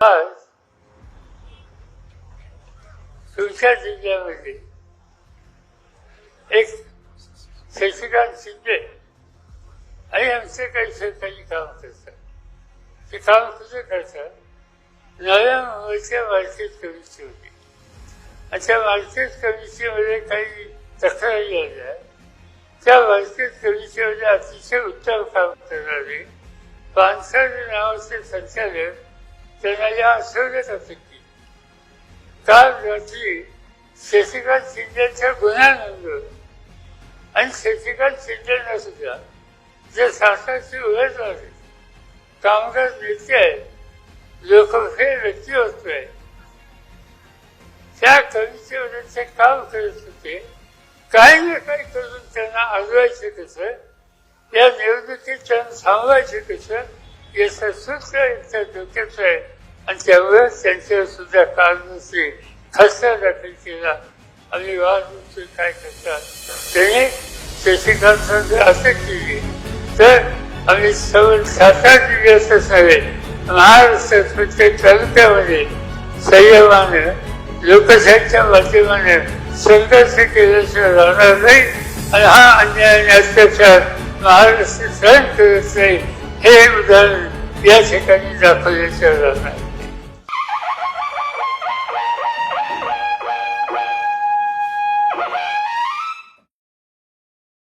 आज तुमच्या जिल्ह्यामध्ये एक शशिकांत शिंदे आणि आमचे काही सहकारी काम करतात ते काम कसं करतात नव्या मुंबईच्या मार्केट कमिटी होती आणि त्या मार्केट कमिटीमध्ये काही तक्रारी आल्या त्या मार्केट कमिटीमध्ये अतिशय उत्तम काम करणारे पानसर नावाचे संचालक त्यांना या आठवड्यात अटक केली काल रात्री शशिकांत शिंदेच्या गुन्ह्यानंतर आणि शशिकांत शिंदेना सुद्धा जे शासनाची उमेदवार आहेत कामगार नेते आहेत लोकप्रिय व्यक्तिमत्व आहे त्या कमिटीमध्ये ते काम करत होते. काही ना काही करून त्यांना आजवायचे कसं या निवडणुकीत त्यांना थांबवायचे कसं याचं सूत्र यांच्या डोक्याचं आहे. आणि त्यामुळे त्यांच्यावर सुद्धा कारणची खस्ता दाखल केला. आणि वाद काय करतात? त्यांनी शशिकांत जर अटक केली तर आम्ही सवय सात आठ दिवसच नव्हे महाराष्ट्रात प्रत्येक तालुक्यामध्ये संयमानं लोकशाहीच्या माध्यमाने संघर्ष केल्याशिवाय राहणार नाही. आणि हा अन्याय आणि अत्याचार महाराष्ट्र सहन करत नाही. हे उदाहरण या ठिकाणी दाखवल्याशिवाय राहणार